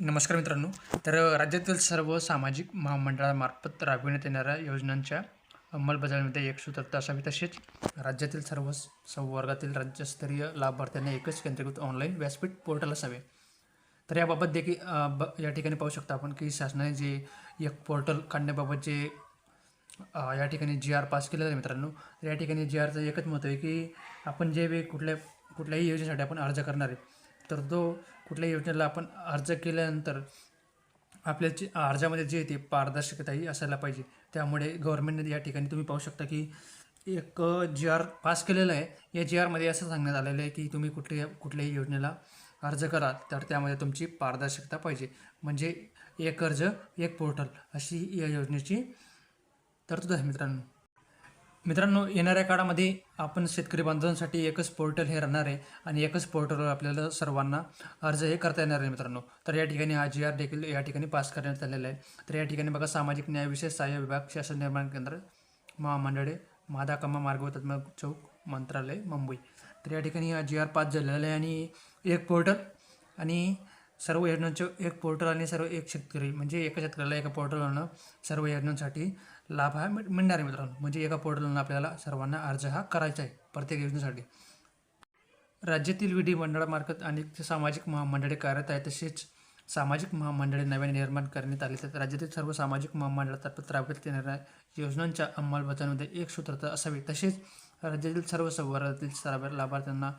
नमस्कार मित्रांनो. तर राज्यातील सर्व सामाजिक महामंडळामार्फत राबविण्यात येणाऱ्या योजनांच्या अंमलबजावणीमध्ये एक सूत्रता असावी तसेच राज्यातील सर्व संवर्गातील राज्यस्तरीय लाभार्थ्यांना एकच केंद्रीकृत ऑनलाईन व्यासपीठ पोर्टल असावे. तर याबाबत देखील ब या ठिकाणी पाहू शकता आपण की शासनाने जे एक पोर्टल काढण्याबाबत जे या ठिकाणी जी आर पास केलेला आहे मित्रांनो तर या ठिकाणी जी आरचं एकच मत आहे की आपण जे वेळ कुठल्या कुठल्याही योजनेसाठी आपण अर्ज करणार आहे तर तो कुठल्याही योजनेला आपण अर्ज केल्यानंतर आपल्या जे अर्जामध्ये जे ते पारदर्शकताही असायला पाहिजे. त्यामुळे गव्हर्नमेंटने या ठिकाणी तुम्ही पाहू शकता की एक जी आर पास केलेलं आहे. या जी आरमध्ये असं सांगण्यात आलेलं आहे की तुम्ही कुठल्या कुठल्याही योजनेला अर्ज करा तर त्यामध्ये तुमची पारदर्शकता पाहिजे. म्हणजे एक अर्ज एक पोर्टल अशी या योजनेची तरतूद आहे मित्रांनो. मित्रांनो येणाऱ्या काळामध्ये आपण शेतकरी बांधवांसाठी एकच पोर्टल हे राहणार आहे आणि एकच पोर्टलवर आपल्याला सर्वांना अर्ज हे करता येणार आहे मित्रांनो. तर या ठिकाणी हा जी आर देखील या ठिकाणी पास करण्यात आलेला आहे. तर या ठिकाणी बघा सामाजिक न्याय विशेष सहाय्य विभाग शासन निर्माण केंद्र महामंडळे मादा कमा मार्ग चौक मंत्रालय मुंबई. तर या ठिकाणी हा जी आर पास झालेला आहे आणि एक पोर्टल आणि सर्व योजनांचे एक पोर्टल आणि सर्व एक शेतकरी म्हणजे एका शेतकऱ्याला एका पोर्टलवरनं सर्व योजनांसाठी लाभ हा मिळणार आहे मित्रांनो. म्हणजे एका पोर्टलनं आपल्याला सर्वांना अर्ज हा करायचा आहे प्रत्येक योजनेसाठी. राज्यातील विधी मंडळामार्फत अनेक सामाजिक महामंडळे कार्यरत आहेत. तसेच सामाजिक महामंडळे नव्याने निर्माण करण्यात आली तर राज्यातील सर्व सामाजिक महामंडळातर्फे राबविण्यात येणाऱ्या योजनांच्या अंमलबजावणीमध्ये एक सूत्रता असावी. तसेच राज्यातील सर्व संवर्गातील सर्व लाभार्थ्यांना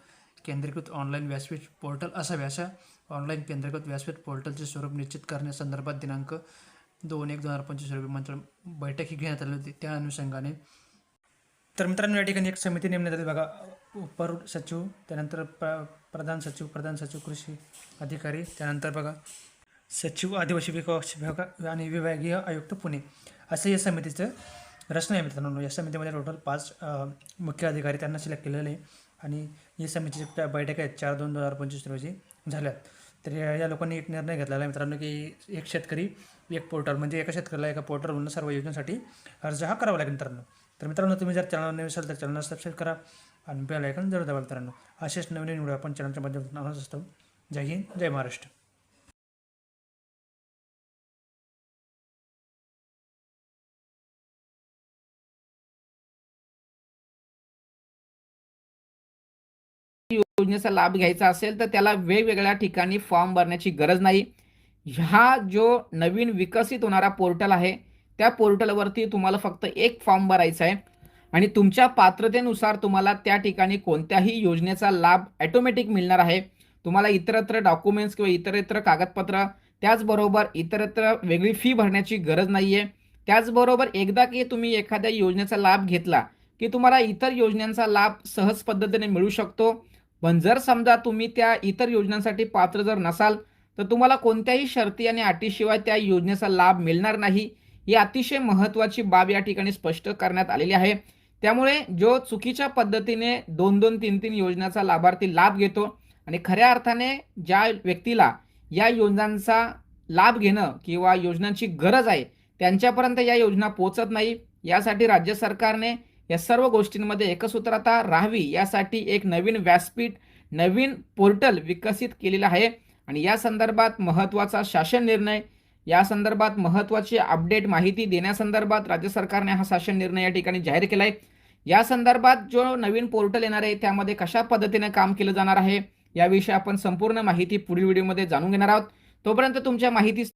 केंद्रीकृत ऑनलाईन व्यासपीठ पोर्टल असावे. अशा ऑनलाईन केंद्रगत व्यासपीठ पोर्टलचे स्वरूप निश्चित करण्यासंदर्भात दिनांक दोन एक दोन हजार पंचवीस रोजी मंत्र बैठकी घेण्यात आली होती. त्या अनुषंगाने तर मित्रांनो या ठिकाणी एक समिती नेमण्यात आली. बघा उपर सचिव त्यानंतर प्र प्रधान सचिव प्रधान सचिव कृषी अधिकारी त्यानंतर बघा सचिव आदिवासी विकास विभाग आणि विभागीय आयुक्त पुणे. असं या समितीचं रचना आहे मित्रांनो. या समितीमध्ये टोटल पाच मुख्य अधिकारी त्यांना सिलेक्ट केलेले आहे. आणि ही समितीची त्या बैठक आहेत चार दोन दोन हजार पंचवीस रोजी झाल्यात. तर या या लोकांनी एक निर्णय घेतलेला आहे मित्रांनो की एक शेतकरी एक पोर्टल म्हणजे एका शेतकऱ्याला एका पोर्टलवरून सर्व योजनेसाठी अर्ज हा करावा लागेल मित्रांनो. तर मित्रांनो तुम्ही जर चॅनल नवीन असाल तर चॅनलला सबस्क्राईब करा आणि बेल ऐकून जरूर दाबा मित्रांनो. असेच नवीन नवीन व्हिडिओ आपण चॅनलच्या माध्यमातून आणत असतो. जय हिंद जय महाराष्ट्र. योजनेचा लाभ घ्यायचा असेल तर त्याला वेगवेगळ्या ठिकाणी फॉर्म भरण्याची गरज नाही. हा जो नवीन विकसित होणारा पोर्टल आहे त्या पोर्टलवरती तुम्हाला फक्त एक फॉर्म भरायचा आहे आणि तुमच्या पात्रतेनुसार तुम्हाला त्या ठिकाणी कोणत्याही योजनेचा लाभ ॲटोमॅटिक मिळणार आहे. तुम्हाला इतरत्र डॉक्युमेंट्स किंवा इतरत्र कागदपत्र त्याचबरोबर इतरत्र वेगळी फी भरण्याची गरज नाही आहे त्याचबरोबर एकदा की तुम्ही एखाद्या योजनेचा लाभ घेतला की तुम्हाला इतर योजनांचा लाभ सहज पद्धतीने मिळू शकतो. पण जर समजा तुम्ही त्या इतर योजनांसाठी पात्र जर नसाल तर तुम्हाला कोणत्याही शर्ती आणि अटीशिवाय त्या योजनेचा लाभ मिळणार नाही. ही अतिशय महत्त्वाची बाब या ठिकाणी स्पष्ट करण्यात आलेली आहे. त्यामुळे जो चुकीच्या पद्धतीने दोन दोन तीन तीन योजनाचा लाभार्थी लाभ घेतो आणि खऱ्या अर्थाने ज्या व्यक्तीला या योजनांचा लाभ घेणं किंवा योजनांची गरज आहे त्यांच्यापर्यंत या योजना पोचत नाही. यासाठी राज्य सरकारने या सर्व गोष्टींमध्ये एकसूत्रता राहावी यासाठी एक नवीन व्यासपीठ नवीन पोर्टल विकसित केलेलं आहे. आणि या संदर्भात महत्त्वाचा शासन निर्णय या संदर्भात महत्त्वाची अपडेट माहिती देण्यासंदर्भात राज्य सरकारने हा शासन निर्णय या ठिकाणी जाहीर केला आहे या संदर्भात जो नवीन पोर्टल येणार आहे त्यामध्ये कशा पद्धतीने काम केलं जाणार आहे याविषयी आपण संपूर्ण माहिती पुढील व्हिडिओमध्ये जाणून घेणार आहोत. तोपर्यंत तुमच्या माहिती